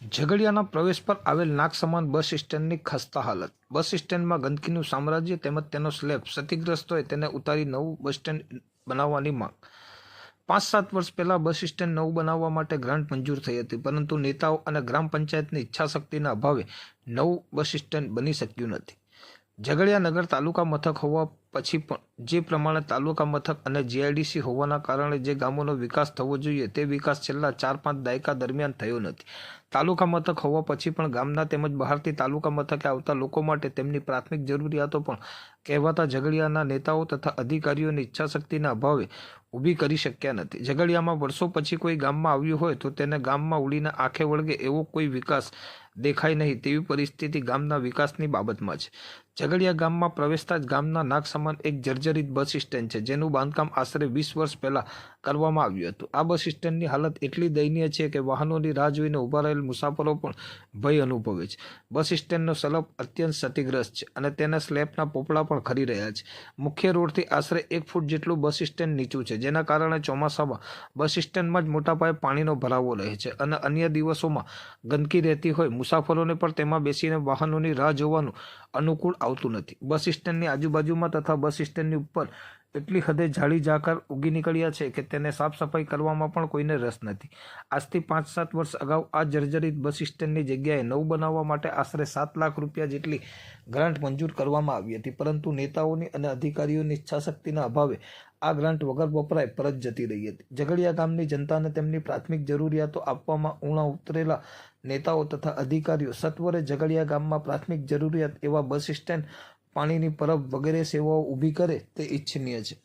ઝઘડિયાના પ્રવેશ પર આવેલ નાગ સમાન બસ સ્ટેન્ડની ખસ્તા હાલત. બસ સ્ટેન્ડમાં ગંદકીનું સામ્રાજ્ય તેમજ તેનો સ્લેબ ક્ષતિગ્રસ્ત હોય તેને ઉતારી નવું બસ સ્ટેન્ડ બનાવવાની માંગ. પાંચ સાત વર્ષ પહેલાં બસ સ્ટેન્ડ નવું બનાવવા માટે ગ્રાન્ટ મંજૂર થઈ હતી, પરંતુ નેતાઓ અને ગ્રામ પંચાયતની ઈચ્છાશક્તિના અભાવે નવું બસ સ્ટેન્ડ બની શક્યું નથી. ઝઘડિયા નગર તાલુકા મથક હોવા પછી પણ જે પ્રમાણે તાલુકા મથક અને જીઆઈડીસી હોવાના કારણે જે ગામોનો વિકાસ થવો જોઈએ તે વિકાસ છેલ્લા ચાર પાંચ દાયકા દરમિયાન થયો નથી. તાલુકા મથક હોવા પછી પણ ગામના તેમજ બહારથી તાલુકા મથકે આવતા લોકો માટે તેમની પ્રાથમિક જરૂરિયાતો પણ કહેવાતા ઝઘડિયાના નેતાઓ તથા અધિકારીઓની ઈચ્છાશક્તિના અભાવે ઊભી કરી શક્યા નથી. ઝઘડિયામાં વર્ષો પછી કોઈ ગામમાં આવ્યું હોય તો તેને ગામમાં ઉડીને આંખે વળગે એવો કોઈ વિકાસ દેખાય નહીં તેવી પરિસ્થિતિ ગામના વિકાસની બાબતમાં છે. ઝઘડિયા ગામમાં પ્રવેશતા જ ગામના નાક સમાન એક જર્જરિત બસ સ્ટેન્ડ છે, જેનું બાંધકામ આશરે વીસ વર્ષ પહેલાં કરવામાં આવ્યું હતું. આ બસ સ્ટેન્ડની હાલત એટલી દયનીય છે કે વાહનોની રાહ જોઈને ઊભા રહેલ મુસાફરો પણ ભય અનુભવે છે. બસ સ્ટેન્ડનો સલબ અત્યંત ક્ષતિગ્રસ્ત છે અને તેના સ્લેબના પોપડા પણ ખરી રહ્યા છે. મુખ્ય રોડથી આશરે એક ફૂટ જેટલું બસ સ્ટેન્ડ નીચું છે, જેના કારણે ચોમાસામાં બસ સ્ટેન્ડમાં જ મોટા પાયે પાણીનો ભરાવો રહે છે અને અન્ય દિવસોમાં ગંદકી રહેતી હોય, મુસાફરોને પણ તેમાં બેસીને વાહનોની રાહ જોવાનું અનુકૂળ આવતું નથી. બસ સ્ટેન્ડની આજુબાજુમાં તથા બસ સ્ટેન્ડની ઉપર એટલી હદે જાળી ઝાકર ઉગી નીકળ્યા છે કે તેને સાફ સફાઈ કરવામાં પણ કોઈને રસ નથી. આજથી પાંચ સાત વર્ષ અગાઉ આ જર્જરિત બસ સ્ટેન્ડની જગ્યાએ નવું બનાવવા માટે આશરે સાત લાખ રૂપિયા જેટલી ગ્રાન્ટ મંજૂર કરવામાં આવી હતી. પરંતુ નેતાઓની અને અધિકારીઓની ઈચ્છાશક્તિના અભાવે આ ગ્રાન્ટ વગર વપરાય પરત જતી રહી હતી. ઝઘડિયા ગામની જનતાને તેમની પ્રાથમિક જરૂરિયાતો આપવામાં ઉણા ઉતરેલા નેતાઓ તથા અધિકારીઓ સત્વરે ઝઘડિયા ગામમાં પ્રાથમિક જરૂરિયાત એવા બસ સ્ટેન્ડ પાણીની પરબ વગેરે સેવાઓ ઊભી કરે તે ઈચ્છનીય છે.